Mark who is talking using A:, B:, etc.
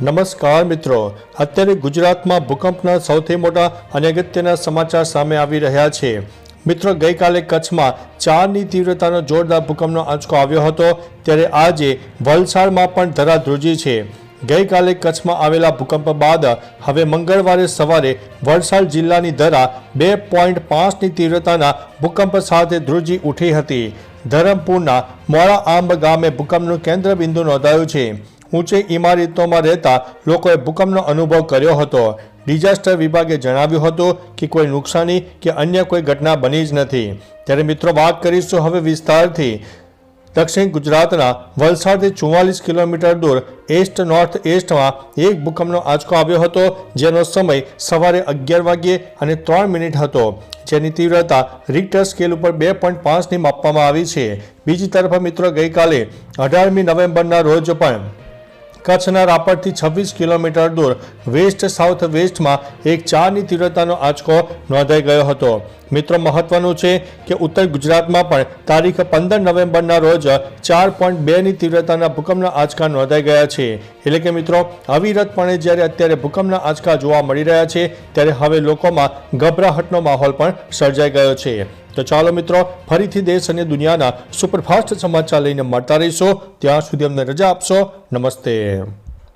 A: નમસ્કાર મિત્રો, અત્યારે ગુજરાતમાં ભૂકંપના સૌથી મોટા અને અગત્યના સમાચાર સામે આવી રહ્યા છે. મિત્રો, ગઈકાલે કચ્છમાં ચારની તીવ્રતાનો જોરદાર ભૂકંપનો આંચકો આવ્યો હતો, ત્યારે આજે વલસાડમાં પણ ધરાધ્રુજી છે. ગઈકાલે કચ્છમાં આવેલા ભૂકંપ બાદ હવે મંગળવારે સવારે વલસાડ જિલ્લાની ધરા બે પોઈન્ટ પાંચની તીવ્રતાના ભૂકંપ સાથે ધ્રુજી ઉઠી હતી. ધરમપુરના મોડા આંબ ગામે ભૂકંપનું કેન્દ્ર બિંદુ નોંધાયું છે. ઊંચી ઇમારતોમાં રહેતા લોકોએ ભૂકંપનો અનુભવ કર્યો હતો. ડિઝાસ્ટર વિભાગે જણાવ્યું હતું કે કોઈ નુકસાની કે અન્ય કોઈ ઘટના બની જ નથી. ત્યારે મિત્રો વાત કરીશું હવે વિસ્તારથી. દક્ષિણ ગુજરાતના વલસાડથી ચુમ્માલીસ કિલોમીટર દૂર એસ્ટ નોર્થ એસ્ટમાં એક ભૂકંપનો આંચકો આવ્યો હતો, જેનો સમય સવારે અગિયાર વાગ્યે અને ત્રણ મિનિટ હતો. જેની તીવ્રતા રિક્ટર સ્કેલ ઉપર બે પોઈન્ટ પાંચની માપવામાં આવી છે. બીજી તરફ મિત્રો ગઈકાલે અઢારમી નવેમ્બરના રોજ પણ કચ્છના રાપરથી છવ્વીસ કિલોમીટર દૂર વેસ્ટ સાઉથ વેસ્ટમાં એક ચારની તીવ્રતાનો આંચકો નોંધાઈ ગયો હતો. મિત્રો, મહત્વનું છે કે ઉત્તર ગુજરાતમાં પણ તારીખ પંદર નવેમ્બરના રોજ ચાર પોઈન્ટ બેની તીવ્રતાના ભૂકંપના આંચકા નોંધાઈ ગયા છે. એટલે કે મિત્રો અવિરતપણે જ્યારે અત્યારે ભૂકંપના આંચકા જોવા મળી રહ્યા છે, ત્યારે હવે લોકોમાં ગભરાહટનો માહોલ પણ સર્જાઈ ગયો છે. તો ચાલો મિત્રો, ફરીથી દેશ અને દુનિયાના સુપરફાસ્ટ સમાચાર લઈને મળતા રહીશો. ત્યાં સુધી અમને રજા આપશો. નમસ્તે.